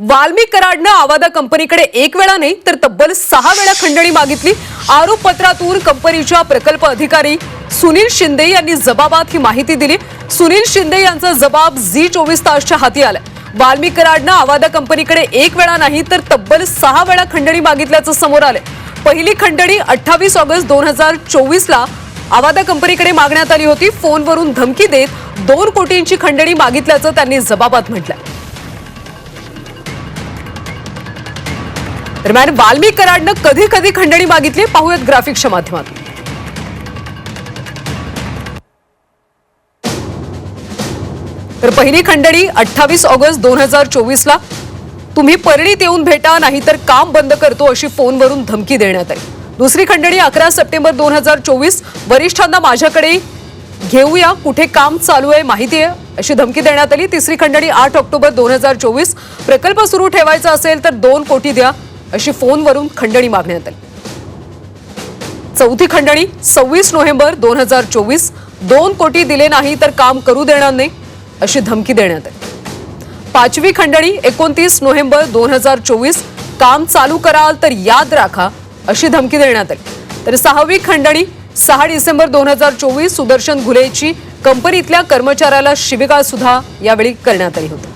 वाल्मिक कराडनं आवादा कंपनीकडे एक वेळा नाही तर तब्बल सहा वेळा खंडणी मागितली. आरोपपत्रातून कंपनीच्या प्रकल्प अधिकारी सुनील शिंदे यांनी जबाबात ही माहिती दिली. सुनील शिंदे यांचा जबाब झी चोवीस तासच्या हाती आलाय वाल्मिक कराडनं आवादा कंपनीकडे एक वेळा नाही तर तब्बल सहा वेळा खंडणी मागितल्याचं समोर आलंय पहिली खंडणी अठ्ठावीस ऑगस्ट दोन हजार चोवीस ला आवादा कंपनीकडे मागण्यात आली होती. फोनवरून धमकी देत दोन कोटींची खंडणी मागितल्याचं त्यांनी जबाबात म्हटलंय दरम्यान वाल्मिक कराडनं कधी कधी खंडणी मागितली. पाहूयात ग्राफिक्सच्या माध्यमातून. तर पहिली खंडणी अठ्ठावीस ऑगस्ट दोन हजार चोवीसला. तुम्ही परळीत येऊन भेटा नाहीतर काम बंद करतो अशी फोनवरून धमकी देण्यात आली. दुसरी खंडणी अकरा सप्टेंबर दोन हजार चोवीस. वरिष्ठांना माझ्याकडे घेऊया कुठे काम चालू आहे माहिती आहे अशी धमकी देण्यात आली. तिसरी खंडणी आठ ऑक्टोबर दोन हजार चोवीस. प्रकल्प सुरू ठेवायचा असेल तर दोन कोटी द्या. अशी फोनवरून खंडणी मागण्यात आली. चौथी खंडणी सव्वीस नोव्हेंबर दोन हजार चोवीस. दोन कोटी दिले नाही तर काम करू देणार नाही अशी धमकी देण्यात आली. पाचवी खंडणी एकोणतीस नोव्हेंबर दोन हजार चोवीस. काम चालू कराल तर याद राखा अशी धमकी देण्यात आली. तर सहावी खंडणी सहा डिसेंबर दोन हजार चोवीस सुदर्शन घुलेची कंपनीतल्या कर्मचाऱ्याला शिबिकाळ सुद्धा यावेळी करण्यात आली होती.